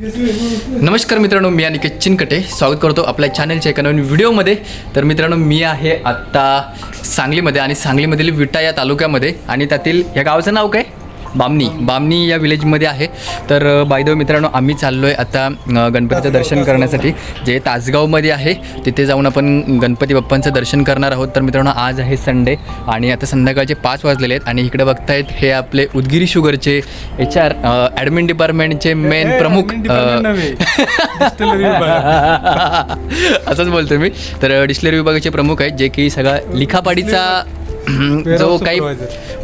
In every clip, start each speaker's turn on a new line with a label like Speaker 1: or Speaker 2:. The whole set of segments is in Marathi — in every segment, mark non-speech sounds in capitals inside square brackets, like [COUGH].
Speaker 1: नमस्कार मित्रांनो मी अनिकेत चिनकटे. स्वागत करतो आपल्या चॅनलच्या एका नवीन व्हिडिओमध्ये. तर मित्रांनो मी आहे आत्ता सांगलीमध्ये आणि सांगलीमधील विटा या तालुक्यामध्ये आणि त्यातील या गावाचं नाव काय? बामणी बामणी या विलेजमध्ये आहे. तर बायदेव मित्रांनो आम्ही चाललो आहे आता गणपतीचं दर्शन करण्यासाठी. जे तासगावमध्ये आहे तिथे जाऊन आपण गणपती बाप्पांचं दर्शन करणार आहोत. तर मित्रांनो आज आहे संडे आणि आता संध्याकाळचे पाच वाजलेले आहेत आणि इकडे बघतायत हे आपले उदगिरी शुगरचे एच आर ॲडमिन डिपार्टमेंटचे मेन प्रमुख [LAUGHS] असंच बोलतो मी. तर डिस्टिलरी विभागाचे प्रमुख आहेत जे की सगळा लिखापाडीचा [CLEARS THROAT] जो काही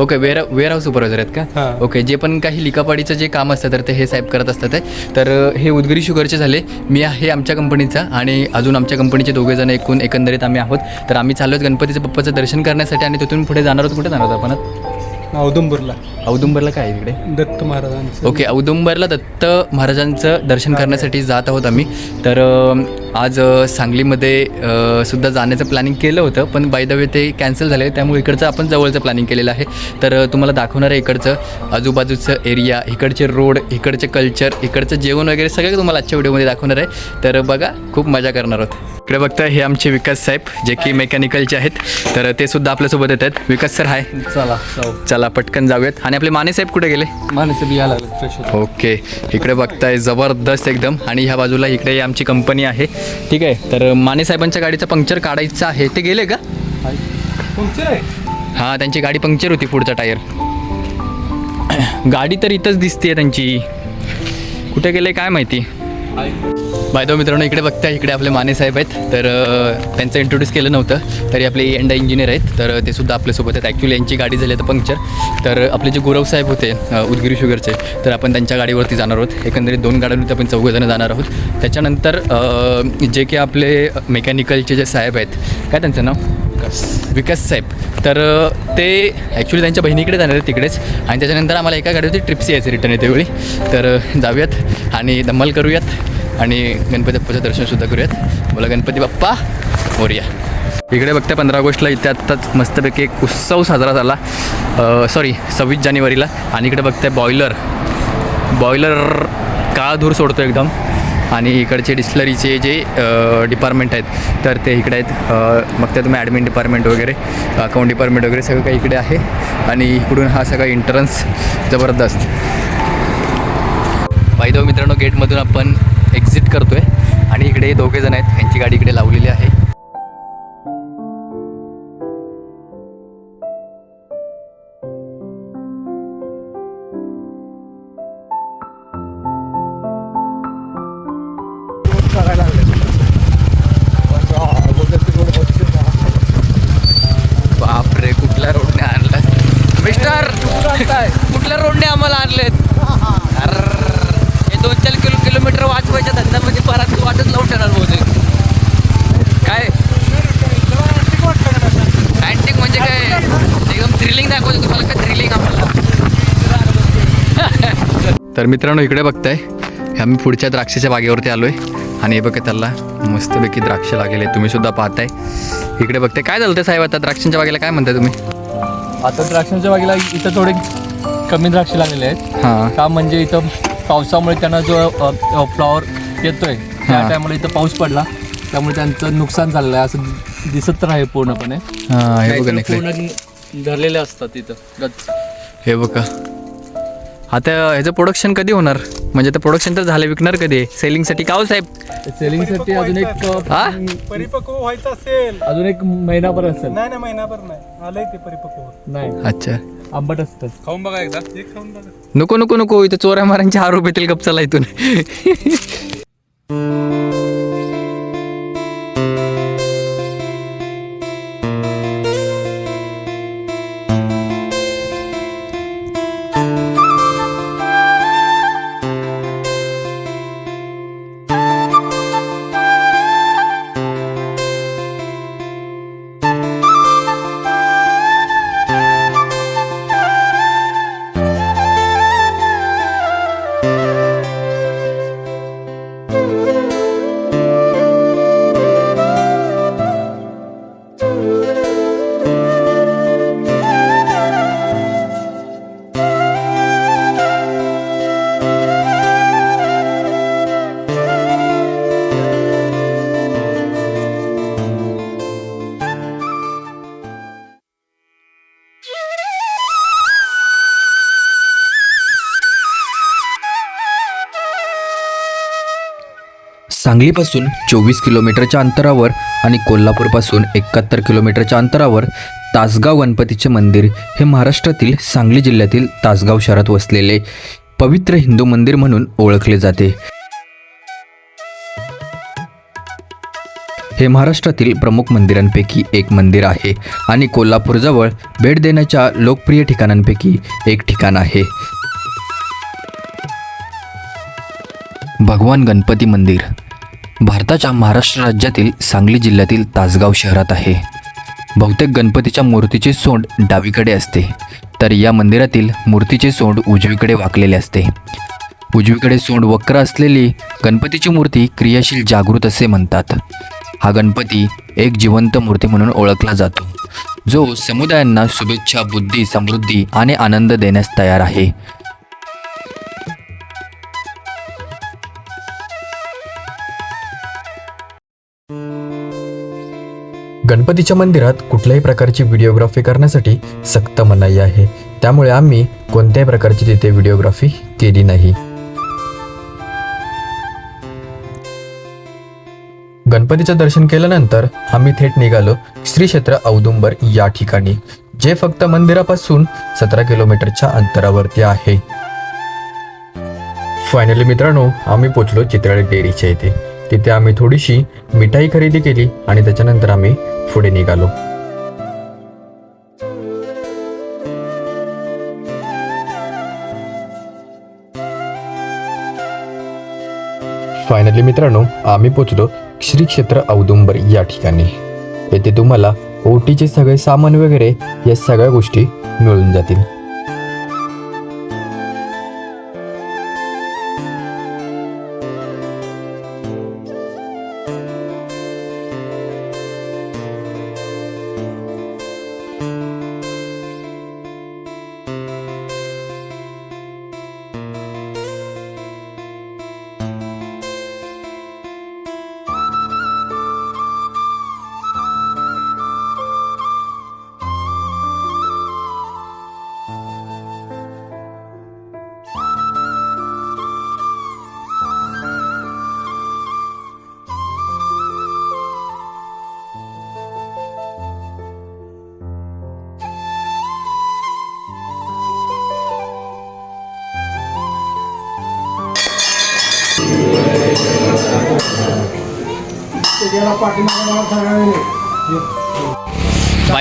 Speaker 1: okay ware warehouse supervisor आहेत का?
Speaker 2: हां.
Speaker 1: ओके जे पण काही लिखापाडीचं जे काम असतं तर ते हे साहेब करत असतात. तर हे उदगिरी शुगरचे झाले. मी आहे आमच्या कंपनीचा आणि अजून आमच्या कंपनीचे दोघे जण एकूण एकंदरीत आम्ही आहोत. तर आम्ही चाललो गणपतीचं बाप्पाचं दर्शन करण्यासाठी आणि तिथून पुढे जाणार आहोत. कुठे जाणार आहोत आपण?
Speaker 2: औदुंबरला.
Speaker 1: औदुंबरला काय तिकडे?
Speaker 2: दत्त महाराजांचं.
Speaker 1: ओके औदुंबरला दत्त महाराजांचं दर्शन करण्यासाठी जात आहोत आम्ही. तर आज सांगलीमध्ये सुद्धा जाण्याचं प्लॅनिंग केलं होतं पण बाय द वे ते कॅन्सल झाले त्यामुळे इकडचं आपण जवळचं प्लॅनिंग केलेलं आहे. तर तुम्हाला दाखवणार आहे इकडचं आजूबाजूचं एरिया इकडचे रोड इकडचे कल्चर इकडचं जेवण वगैरे सगळं तुम्हाला आजच्या व्हिडिओमध्ये दाखवणार आहे. तर बघा खूप मजा करणार आहोत. इकडे बघता हे आमचे विकास साहेब जे की मेकॅनिकलचे आहेत. तर ते सुद्धा आपल्यासोबत येत आहेत विकास सर हाय
Speaker 2: चला
Speaker 1: चला पटकन जाऊयात. आणि आपले माने साहेब कुठे गेले?
Speaker 2: माणसं बी यायला
Speaker 1: ओके. इकडे बघताय जबरदस्त एकदम. आणि ह्या बाजूला इकडे आमची कंपनी आहे. ठीक आहे तर माने साहेबांच्या गाडीचं पंक्चर काढायचं आहे. ते गेले का?
Speaker 2: तुमचे आहे?
Speaker 1: हां त्यांची गाडी पंक्चर होती पुढचा टायर. [CLEARS THROAT] गाडी तर इथंच दिसते त्यांची. कुठे गेले काय माहिती? बायदो मित्रांनो इकडे बघताय इकडे आपले माने साहेब आहेत. तर त्यांचं इंट्रोड्यूस केलं नव्हतं. तरी आपले एंड इंजिनियर आहेत. तर ते सुद्धा आपल्यासोबत आहेत. ॲक्च्युली यांची गाडी झाली आता पंक्चर तर आपले जे गुरव साहेब होते उदगिरी शुगरचे तर आपण त्यांच्या गाडीवरती जाणार आहोत. एकंदरीत दोन गाड्यांवरती आपण चौघजणं जाणार आहोत. त्याच्यानंतर जे की आपले मेकॅनिकलचे जे साहेब आहेत काय त्यांचं नाव? विकास. साहेब तर ते ॲक्च्युली त्यांच्या बहिणीकडे जाणार आहे तिकडेच आणि त्याच्यानंतर आम्हाला एका गाडीवरती ट्रिप्स यायचं रिटर्न येते वेळी. तर जाऊयात आणि धम्माल करूयात आणि गणपती बाप्पाचं दर्शनसुद्धा करूयात. बोला गणपती बाप्पा मोर्या इकडे बघता पंधरा ऑगस्टला इथे आत्ताच मस्तपैकी एक उत्सव साजरा झाला. सॉरी सव्वीस जानेवारीला आणि इकडे बघताय बॉयलर बॉयलर का धूर सोडतो एकदम? आणि इकडचे डिस्लरीचे जे डिपार्टमेंट आहेत तर ते इकडे आहेत. मग ते तुम्ही ॲडमिन डिपार्टमेंट वगैरे अकाउंट डिपार्टमेंट वगैरे सगळं काही इकडे आहे. आणि इकडून हा सगळा एंट्रन्स जबरदस्त. पाहिजे मित्रांनो गेटमधून आपण एक्झिट करतो आहे आणि इकडे दोघे जण आहेत यांची गाडी इकडे लावलेली आहे. थ्रिलिंग दाखवतो तुम्हाला काय थ्रिलिंग आम्हाला? [LAUGHS] तर मित्रांनो इकडे बघताय. आम्ही पुढच्या द्राक्षाच्या बागेवरती आलोय. आणि हे बघा त्याला मस्तपैकी द्राक्ष लागेले तुम्ही सुद्धा पाहताय. इकडे बघताय. काय झालं ते साहेब आता? द्राक्षांच्या बागेला काय म्हणताय तुम्ही?
Speaker 2: आता द्राक्षांच्या बागेला इथं थोडे कमी द्राक्ष लागलेले आहेत.
Speaker 1: हां.
Speaker 2: का म्हणजे इथं पावसामुळे त्यांना जो फ्लॉवर येतोय त्या. टायमाला इथं पाऊस पडला. त्यामुळे त्यांचं नुकसान झालेलं आहे. असं दिसत तर आहे पूर्णपणे. धरलेले असतात इथं. गच्च.
Speaker 1: हे बघा. आता ह्याचं प्रोडक्शन कधी होणार? म्हणजे ते प्रोडक्शन तर झालं विकणार कधी सेलिंगसाठी का हो साहेब?
Speaker 2: सेलिंगसाठी अजून एक
Speaker 1: हा?
Speaker 3: परिपक्व व्हायचं असेल.
Speaker 2: अजून एक महिनाभर असेल.
Speaker 3: नाही नाही महिनाभर नाही. आलंय ते परिपक्व होत.
Speaker 2: नाही.
Speaker 1: अच्छा.
Speaker 2: आंबट असतं
Speaker 3: खाऊन बघा एकदा. एक खाऊन बघा.
Speaker 1: नको नको नको. इथं चोऱ्या मारांचे आरोप येतील गपचाला इथून. [LAUGHS] सांगलीपासून चोवीस किलोमीटरच्या अंतरावर आणि कोल्हापूरपासून एकाहत्तर किलोमीटरच्या अंतरावर तासगाव गणपतीचे मंदिर हे महाराष्ट्रातील सांगली जिल्ह्यातील तासगाव शहरात वसलेले पवित्र हिंदू मंदिर म्हणून ओळखले जाते. हे महाराष्ट्रातील प्रमुख मंदिरांपैकी एक मंदिर आहे आणि कोल्हापूरजवळ भेट देण्याच्या लोकप्रिय ठिकाणांपैकी एक ठिकाण आहे. भगवान गणपती मंदिर. भारताच्या महाराष्ट्र राज्यातील सांगली जिल्ह्यातील तासगाव शहरात आहे. बहुतेक गणपतीच्या मूर्तीचे सोंड डावीकडे असते तर या मंदिरातील मूर्तीचे सोंड उजवीकडे वाकलेले असते. उजवीकडे सोंड वक्र असलेली गणपतीची मूर्ती क्रियाशील जागृत असे म्हणतात. हा गणपती एक जिवंत मूर्ती म्हणून ओळखला जातो जो समुदायांना शुभेच्छा बुद्धी समृद्धी आणि आनंद देण्यास तयार आहे. गणपतीच्या मंदिरात कुठल्याही प्रकारची व्हिडिओग्राफी करण्यासाठी सक्त मनाई आहे. त्यामुळे आम्ही कोणत्याही प्रकारची तिथे व्हिडिओग्राफी केली नाही. गणपतीचं दर्शन केल्यानंतर आम्ही थेट निघालो श्री क्षेत्र औदुंबर या ठिकाणी जे फक्त मंदिरापासून सतरा किलोमीटरच्या अंतरावरती आहे. फायनली मित्रांनो आम्ही पोचलो चित्राळी डेअरीच्या इथे. तिथे आम्ही थोडीशी मिठाई खरेदी केली आणि त्याच्यानंतर आम्ही पुढे निघालो. फायनली मित्रांनो आम्ही पोचलो श्री क्षेत्र औदुंबर या ठिकाणी. येथे तुम्हाला ओटीचे सगळे सामान वगैरे या सगळ्या गोष्टी मिळून जातील. याला पाठिंबा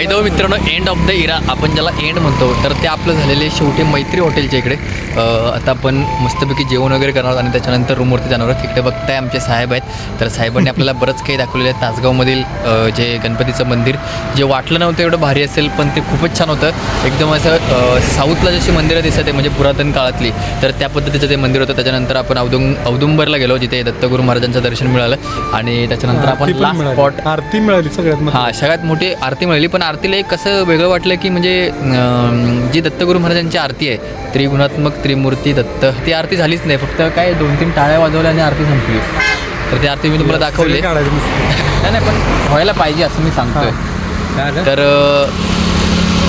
Speaker 1: दो मित्रांनो एंड ऑफ द इरा आपण ज्याला एंड म्हणतो तर ते आपलं झालेले शेवटी मैत्री हॉटेलच्या इकडे. आता आपण मस्तपैकी जेवण वगैरे करणार आणि त्याच्यानंतर रूमवरती जाणार आहोत. तिकडे बघताय आमचे साहेब आहेत. तर साहेबांनी आपल्याला बरंच काही दाखवलेलं आहे. तासगावमधील जे गणपतीचं मंदिर जे वाटलं नव्हतं एवढं भारी असेल पण ते खूपच छान होतं. एकदम असं साऊथला जशी मंदिरं दिसत आहे म्हणजे पुरातन काळातली तर त्या पद्धतीचं ते मंदिर होतं त्याच्यानंतर आपण औदुंग औदुंबरला गेलो जिथे दत्तगुरू महाराजांचं दर्शन मिळालं. आणि त्याच्यानंतर आपण लास्ट. स्पॉट
Speaker 3: आरती मिळाली सगळ्यात.
Speaker 1: हा सगळ्यात मोठी आरती मिळाली पण आरतीला एक कसं वेगळं वाटलं की म्हणजे जी दत्तगुरू महाराजांची आरती आहे त्रिगुणात्मक त्रिमूर्ती दत्त ती आरती झालीच नाही. फक्त काय दोन तीन टाळ्या वाजवल्या आणि आरती संपली. तर ती आरती मी तुम्हाला दाखवली. नाही नाही पण व्हायला पाहिजे असं मी सांगतोय? तर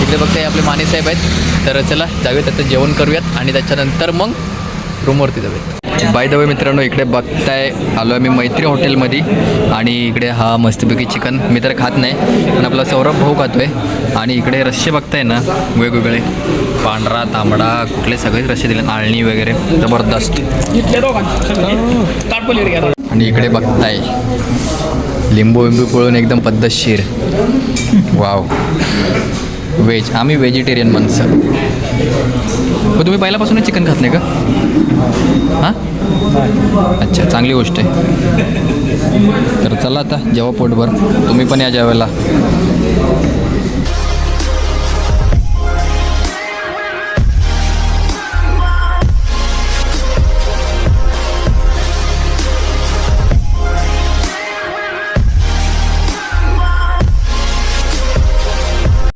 Speaker 1: इकडे बघताय आपले माने साहेब आहेत. तर चला जाऊयात आता जेवण करूयात आणि त्याच्यानंतर मग रूमवरती जाऊयात. बाय द वे मित्रांनो इकडे बघताय आलो आहे मी मैत्री हॉटेलमध्ये आणि इकडे हा मस्तपैकी चिकन मी तर खात नाही पण आपला सौरभ भाऊ खातोय आणि इकडे रस्से बघताय ना वेगवेगळे पांढरा तांबडा कुठले सगळेच रस्से दिले आळणी वगैरे जबरदस्त. आणि इकडे बघताय लिंबू विंबू पळून एकदम पद्धतशीर. वाव. व्हेज आम्ही व्हेजिटेरियन माणसं. हो तुम्ही पहिल्यापासूनच चिकन खात नाही का? हां? अच्छा चांगली गोष्ट आहे. तर चला आता जेव्हा पोटभर. तुम्ही पण या जेवायला